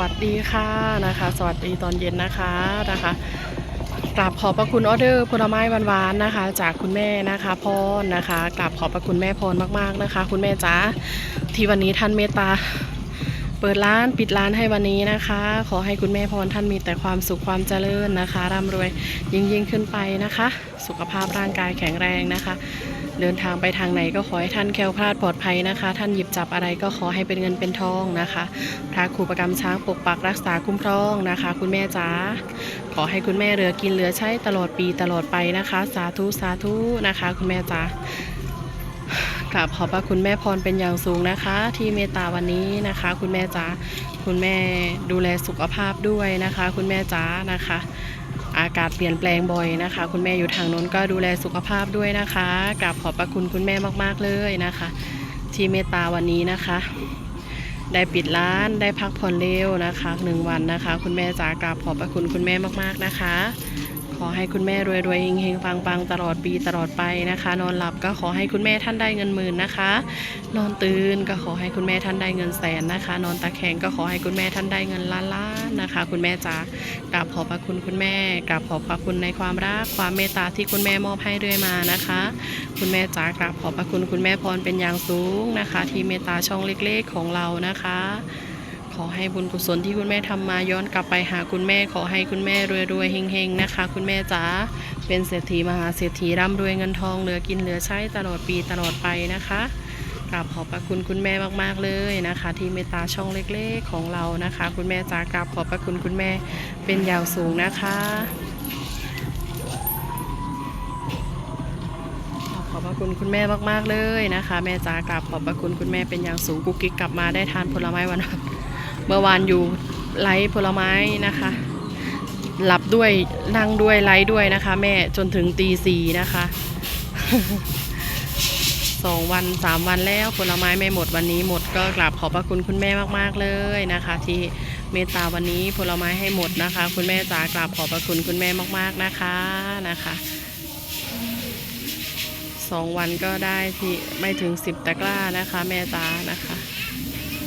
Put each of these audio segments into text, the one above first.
วัสดีค่ะนะคะ สวัสดีตอนเย็นนะคะนะคะกราบขอบพระคุณออเดอร์ผลไม้หวานๆนะคะ จากคุณแม่นะคะพรนะคะกราบขอบพระคุณแม่พรมากๆนะคะ คุณแม่จ๋าที่วันนี้ท่านเมตตาเปิดร้านปิดร้านให้วันนี้นะคะ ขอให้คุณแม่พรท่านมีแต่ความสุขความเจริญนะคะร่ำรวยยิ่งยิ่งขึ้นไปนะคะ สุขภาพร่างกายแข็งแรงนะคะ เดินทางไปทางไหนก็ขอให้ท่านแคล้วคลาดปลอดภัยนะคะ ท่านหยิบจับอะไรก็ขอให้เป็นเงินเป็นทองนะคะพระครูประกรรมช้างปกปักรักษาคุ้มครองนะคะ คุณแม่จ๋าขอให้คุณแม่เหลือกินเหลือใช้ตลอดปีตลอดไปนะคะ สาธุสาธุนะคะ คุณแม่จ๋ากราบขอบพระคุณแม่พรเป็นอย่างสูงนะคะ ที่เมตตาวันนี้นะคะ คุณแม่จ๋าคุณแม่ดูแลสุขภาพด้วยนะคะ คุณแม่จ๋านะคะ อากาศเปลี่ยนแปลงบ่อยนะคะ คุณแม่อยู่ทางโน้นก็ดูแลสุขภาพด้วยนะคะกราบขอบพระคุณคุณแม่มากๆเลยนะคะ ที่เมตตาวันนี้นะคะ ได้ปิดร้านได้พักผ่อนเร็วนะคะหนึ่งวันนะคะ คุณแม่จ๋ากราบขอบพระคุณคุณแม่มากๆนะคะ อให้คุณแม่รวยๆเฮงๆปังๆ ตลอดปีตลอดไปนะคะ นอนหลับก็ขอให้คุณแม่ท่านได้เงินหมื่นนะคะ นอนตื่นก็ขอให้คุณแม่ท่านได้เงินแสนนะคะ นอนตะแคงก็ขอให้คุณแม่ท่านได้เงินล้านล้านๆนะคะ คุณแม่จ๋ากราบขอบพระคุณคุณแม่กราบขอบพระคุณในความรักความเมตตาที่คุณแม่มอบให้เรื่อยมานะคะ คุณแม่จ๋ากราบขอบพระคุณคุณแม่พรเป็นอย่างสูงนะคะ ที่เมตตาช่องเล็กๆของเรานะคะ ขอให้บุญกุศลที่คุณแม่ทำมาย้อนกลับไปหาคุณแม่ขอให้คุณแม่รวยๆเฮงๆนะคะ คุณแม่จ๋าเป็นเศรษฐีมหาเศรษฐีร่ำรวยเงินทองเหลือกินเหลือใช้ตลอดปีตลอดไปนะคะกราบขอบพระคุณคุณแม่มากๆเลยนะคะ ที่เมตตาช่องเล็กๆของเรานะคะ คุณแม่จ๋ากราบขอบพระคุณคุณแม่เป็นยางสูงนะคะขอบพระคุณคุณแม่มากๆเลยนะคะ แม่จ๋ากราบขอบพระคุณคุณแม่เป็นอย่างสูงกุ๊กกิ๊กกลับมาได้ทานผลไม้วัน เมื่อวานอยู่ไลฟ์ผลไม้นะคะ หลับด้วยนั่งด้วยไลฟ์ด้วยนะคะ แม่จนถึงตีสี่นะคะสองวันสามวันแล้วผลไม้ไม่หมดวันนี้หมดก็กราบขอบพระคุณคุณแม่มากๆเลยนะคะ ที่เมตตาวันนี้ผลไม้ให้หมดนะคะ คุณแม่จ๋ากราบขอบพระคุณคุณแม่มากๆนะคะนะคะสองวันก็ได้ที่ไม่ถึงสิบตะกร้านะคะ แม่ตานะคะ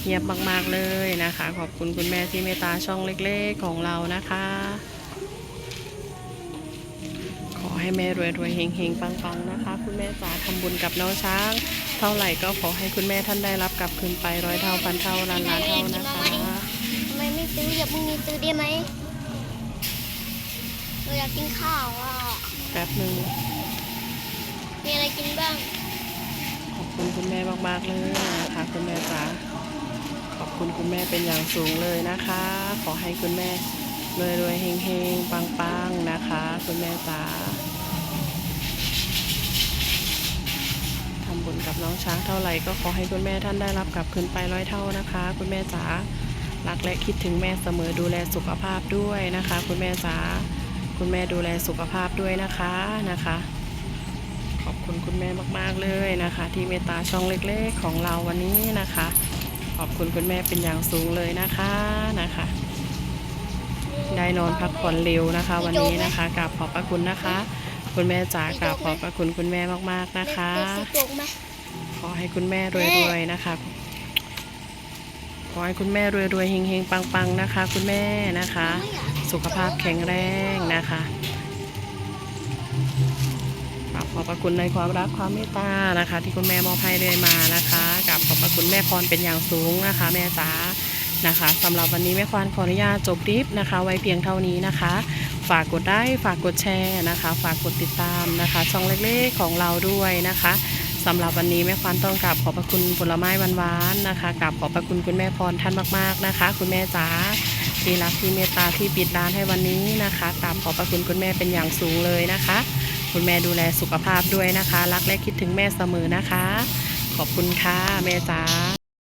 เงียบมาก ๆ เลยนะคะ ขอบคุณคุณแม่ที่เมตตาช่องเล็ก ๆ ของเรานะคะ ขอให้แม่รวยๆเฮงๆปังๆนะคะ คุณแม่จ๋าทำบุญกับน้องช้าง เท่าไหร่ก็ขอให้คุณแม่ท่านได้รับกลับคืนไปร้อยเท่าพันเท่าล้านล้านเท่านะคะทำไมไม่ซื้ออย่าพรุ่งนี้ซื้อได้ไหมเราอยากกินข้าวอะแป๊บหนึ่งมีอะไรกินบ้างขอบคุณคุณแม่มากๆเลยนะคะคุณแม่จ๋า ขอบคุณคุณแม่เป็นอย่างสูงเลยนะคะ ขอให้คุณแม่รวยรวยๆเฮงเฮงปังปังๆนะคะ คุณแม่จ๋าทำบุญกับน้องช้างเท่าไหร่ก็ขอให้คุณแม่ท่านได้รับกลับคืนไปร้อยเท่านะคะ คุณแม่จ๋ารักและคิดถึงแม่เสมอดูแลสุขภาพด้วยนะคะ คุณแม่จ๋าคุณแม่ดูแลสุขภาพด้วยนะคะนะคะ ขอบคุณคุณแม่มากๆเลยนะคะ ที่เมตตาช่องเล็กๆ ของเราวันนี้นะคะ ขอบคุณคุณแม่เป็นอย่างสูงเลยนะคะนะคะ ได้นอนพักผ่อนเร็วนะคะ วันนี้นะคะกราบขอบพระคุณนะคะ คุณแม่จ๋ากราบขอบพระคุณคุณแม่มากๆนะคะ ขอให้คุณแม่รวยๆนะคะขอให้คุณแม่รวยๆเฮงๆปังๆนะคะ คุณแม่นะคะ สุขภาพแข็งแรงนะคะกราบขอบพระคุณในความรักความเมตตานะคะ ที่คุณแม่มอบให้เรื่อยมานะคะ ราบขอบพระคุณแม่พรเป็นอย่างสูงนะคะ แม่จ๋านะคะสำหรับวันนี้แม่ควนขออนุญาตจบคลิปนะคะ ไว้เพียงเท่านี้นะคะ ฝากกดไลค์ฝากกดแชร์นะคะ ฝากกดติดตามนะคะ ช่องเล็กๆของเราด้วยนะคะสำหรับวันนี้แม่ควนต้องกราบขอบพระคุณผลไม้หวานๆนะคะกราบขอบพระคุณคุณแม่พรท่านมาก ๆนะคะ คุณแม่จ๋าที่รักที่เมตตาที่ปิดร้านให้วันนี้นะคะตามขอบพระคุณคุณแม่เป็นอย่างสูงเลยนะคะ คุณแม่ดูแลสุขภาพด้วยนะคะ รักและคิดถึงแม่เสมอนะคะ ขอบคุณค่ะแม่จ้า